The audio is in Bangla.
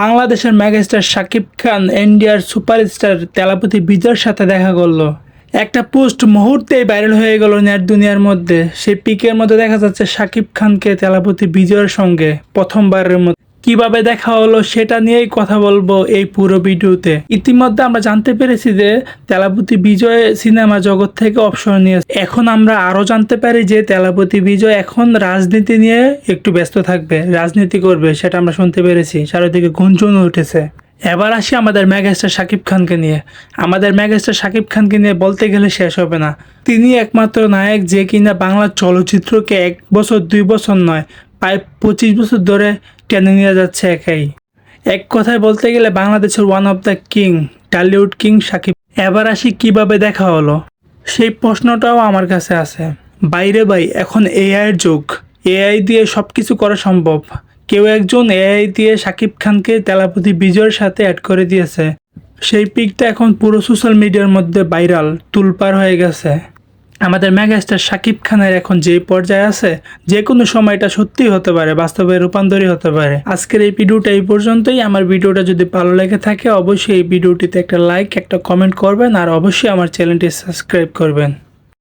বাংলাদেশের মেগাস্টার শাকিব খান ইন্ডিয়ার সুপারস্টার তেলাপতি বিজয়ের সাথে দেখা করল। একটা পোস্ট মুহূর্তেই ভাইরাল হয়ে গেল নেট দুনিয়ার মধ্যে। সেই পিকের মধ্যে দেখা যাচ্ছে শাকিব খানকে তেলাপতি বিজয়ের সঙ্গে প্রথমবারের মধ্যে কীভাবে দেখা হলো সেটা নিয়েই কথা বলব এই পুরো ভিডিওতে। ইতিমধ্যে আমরা জানতে পেরেছি যে তেলাপতি বিজয় সিনেমা জগৎ থেকে অবসর নিয়েছে। এখন আমরা আরও জানতে পারি যে তেলাপতি বিজয় এখন রাজনীতি নিয়ে একটু ব্যস্ত থাকবে। রাজনীতি করবে, সেটা আমরা শুনতে পেরেছি। চারিদিকে গুঞ্জন উঠেছে। এবার আসি আমাদের ম্যাগাস্টার শাকিব খানকে নিয়ে। আমাদের ম্যাগাস্টার শাকিব খানকে নিয়ে বলতে গেলে শেষ হবে না। তিনি একমাত্র নায়ক যে কিনা বাংলা চলচ্চিত্রকে এক বছর, দুই বছর নয়, প্রায় পঁচিশ বছর ধরে টেনে নিয়ে যাচ্ছে একাই? এক কথায় বলতে গেলে বাংলাদেশের one of the king Tollywood king Shakib এবার আসি কীভাবে দেখা হলো? সেই প্রশ্নটাও আমার কাছে আছে। বাইরে ভাই, এখন এআই এর যুগ। এআই দিয়ে সব কিছু করা সম্ভব। কেউ একজন এআই দিয়ে শাকিব খানকে তেলাপতি বিজয়ের সাথে অ্যাড করে দিয়েছে। সেই পিকটা এখন পুরো সোশ্যাল মিডিয়ার মধ্যে ভাইরাল তুলপার হয়ে গেছে। আমাদের মেগাস্টার শাকিব খানের এখন যে পর্যায়ে আছে যে কোনো সময় এটা সত্যিই হতে পারে, বাস্তবে রূপান্তরী হতে পারে। আজকের এই ভিডিওটা এই পর্যন্তই। আমার ভিডিওটা যদি ভালো লেগে থাকে, অবশ্যই এই ভিডিওটিতে একটা লাইক একটা কমেন্ট করবেন, আর অবশ্যই আমার চ্যানেলটি সাবস্ক্রাইব করবেন।